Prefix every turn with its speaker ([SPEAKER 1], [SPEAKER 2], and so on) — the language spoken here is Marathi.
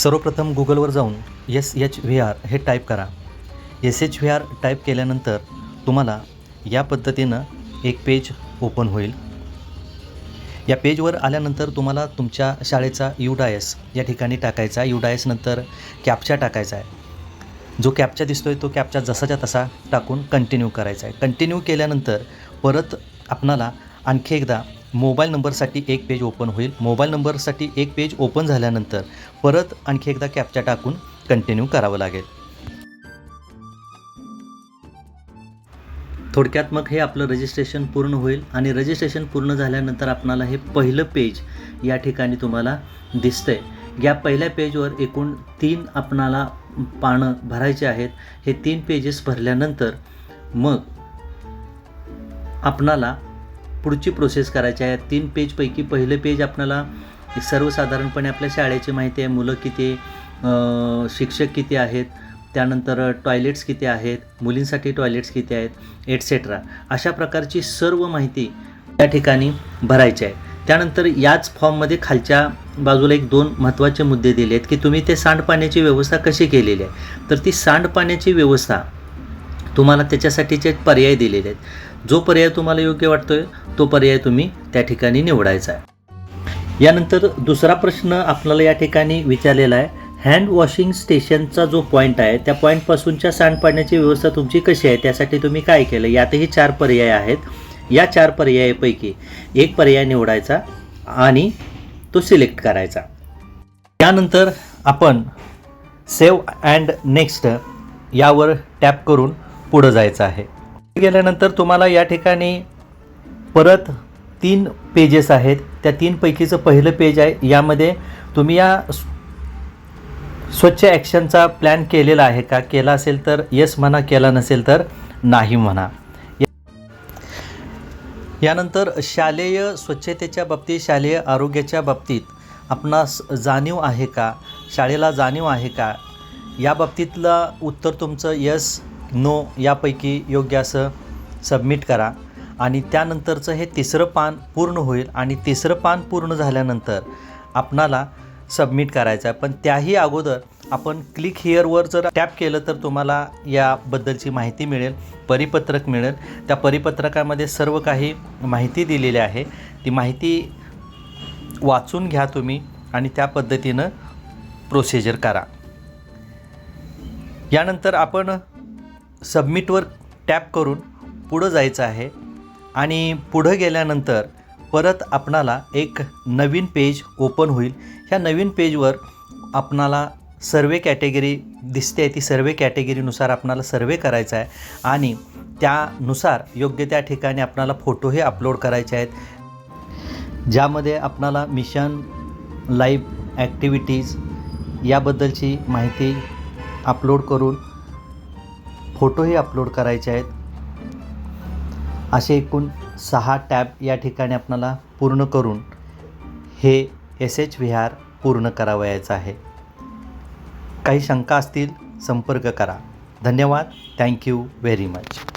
[SPEAKER 1] सर्वप्रथम गुगलवर जाऊन एस एच व्ही आर हे टाईप करा. S H V R type केल्यानंतर तुम्हाला या पद्धतीनं एक पेज ओपन होईल. या पेजवर आल्यानंतर तुम्हाला तुमच्या शाळेचा युडायस या ठिकाणी टाकायचा. युडायस नंतर कॅपचा टाकायचा आहे. जो कॅपचा दिसतोय तो कॅपचा जसाच्या तसा टाकून कंटिन्यू करायचा आहे. कंटिन्यू केल्यानंतर परत आपणाला आणखी एकदा मोबाईल नंबरसाठी एक पेज ओपन होईल. मोबाईल नंबरसाठी एक पेज ओपन झाल्यानंतर परत आणखी एकदा कॅप्चा टाकून कंटिन्यू करावं लागेल. थोडक्यात मग हे आपलं रजिस्ट्रेशन पूर्ण होईल आणि रजिस्ट्रेशन पूर्ण झाल्यानंतर आपणाला हे पहिलं पेज या ठिकाणी तुम्हाला दिसतंय. या पहिल्या पेजवर एकूण तीन आपणाला पानं भरायचे आहेत. हे तीन पेजेस भरल्यानंतर मग आपणाला पुढची प्रोसेस करायची आहे. तीन पेजपैकी पहिलं पेज आपणाला सर्वसाधारणपणे आपल्या शाळेची माहिती आहे. मुलं किती शिक्षक किती आहेत? त्यानंतर टॉयलेट्स किती आहेत? मुलींसाठी टॉयलेट्स किती आहेत? एटसेट्रा अशा प्रकारची सर्व माहिती त्या ठिकाणी भरायची आहे. त्यानंतर याच फॉर्ममध्ये खालच्या बाजूला एक दोन महत्त्वाचे मुद्दे दिले आहेत की तुम्ही ते सांडपाण्याची व्यवस्था कशी केलेली आहे. तर ती सांडपाण्याची व्यवस्था तुम्हाला त्याच्यासाठीचे पर्याय दिलेले आहेत. जो पर्याय तुम्हाला योग्य वाटतो आहे तो पर्याय तुम्ही त्या ठिकाणी निवडायचा आहे. यानंतर दुसरा प्रश्न आपल्याला या ठिकाणी विचारलेला आहे. हँड वॉशिंग स्टेशनचा जो पॉईंट आहे त्या पॉईंटपासूनच्या सांडपाण्याची व्यवस्था तुमची कशी आहे? त्यासाठी तुम्ही काय केलं? यातही चार पर्याय आहेत. या चार पर्यायापैकी एक पर्याय निवडायचा आणि तो सिलेक्ट करायचा. त्यानंतर आपण सेव्ह अँड नेक्स्ट यावर टॅप करून पुढं जायचं आहे. गेल्यानंतर तुम्हाला या ठिकाणी परत तीन पेजेस आहेत. त्या तीनपैकीचं पहिलं पेज आहे. यामध्ये तुम्ही या स्व- स्वच्छ ॲक्शनचा प्लॅन केलेला आहे का? केला असेल तर येस म्हणा केला नसेल तर नाही म्हणा. यानंतर शालेय स्वच्छतेच्या बाबतीत शालेय आरोग्याच्या बाबतीत आपणास जाणीव आहे का? शाळेला जाणीव आहे का? या बाबतीतलं उत्तर तुमचं यस नो यापैकी योग्य असं सबमिट करा. आणि त्यानंतरचं हे तिसरं पान पूर्ण होईल आणि तिसरं पान पूर्ण झाल्यानंतर आपणाला सबमिट करायचं आहे. पण त्याही अगोदर आपण क्लिक हिअरवर जर टॅप केलं तर तुम्हाला याबद्दलची माहिती मिळेल परिपत्रक मिळेल. त्या परिपत्रकामध्ये सर्व काही माहिती दिलेली आहे. ती माहिती वाचून घ्या तुम्ही आणि त्या पद्धतीनं प्रोसिजर करा. यानंतर आपण सबमिटवर टॅप करून पुढं जायचं आहे आणि पुढं गेल्यानंतर परत आपणाला एक नवीन पेज ओपन होईल. ह्या नवीन पेजवर आपणाला सर्वे कॅटेगरी दिसते ती सर्वे कॅटेगरीनुसार आपणाला सर्वे करायचा आहे आणि त्यानुसार योग्य त्या ठिकाणी आपणाला फोटोही अपलोड करायचे आहेत. ज्यामध्ये आपणाला मिशन लाईव्ह ॲक्टिव्हिटीज याबद्दलची माहिती अपलोड करून फोटोही अपलोड करायचे आहेत. असे एकूण सहा टॅब या ठिकाणी आपणाला पूर्ण करून हे एस एच विहार पूर्ण करावयाचं आहे. काही शंका असतील संपर्क करा. धन्यवाद. Thank you very much.